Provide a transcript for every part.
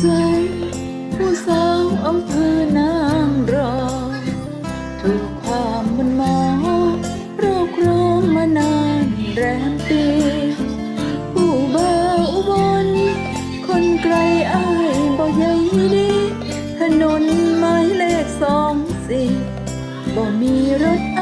ใจ ผู้สาวอำเภอนางรองถูกความมันหมองโรคโรมมานานแรมปีผู้เบาอุบลคนไกลอ้ายบอกใหญ่ดีถนนหมายเลขสองสี่บ่มีรถ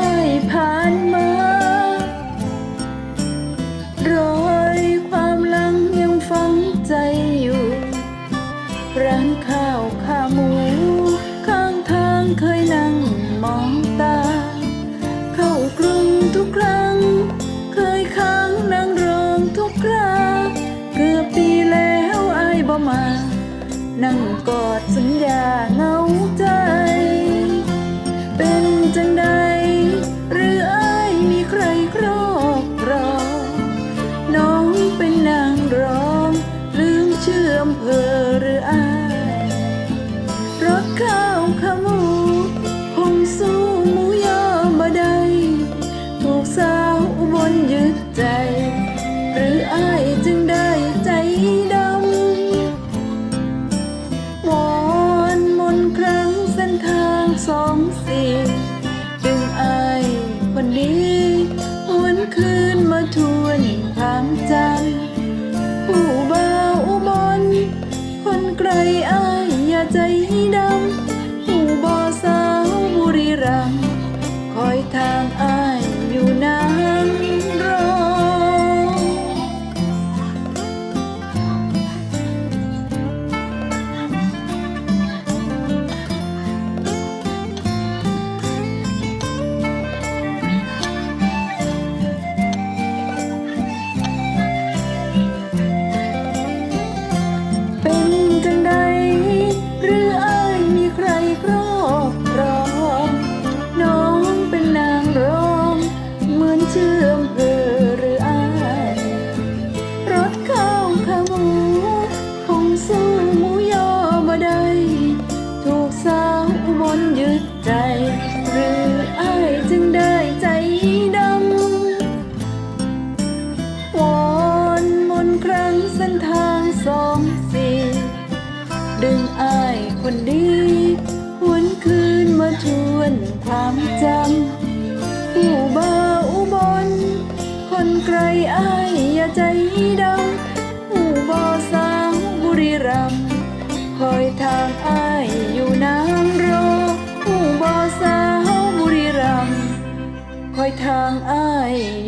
นั่งกอดสัญญาเหงาใจ เป็นจังได คน สองสี่ดึงอายคนดีหวนคืนมาทวนความจำผู้บ่าวอุบล คนไกลอายอย่าใจดำผู้บ่าสาวบุรีรัมคอยทางอายอยู่นางรอผู้บ่าสาวบุรีรัมคอยทางอายอย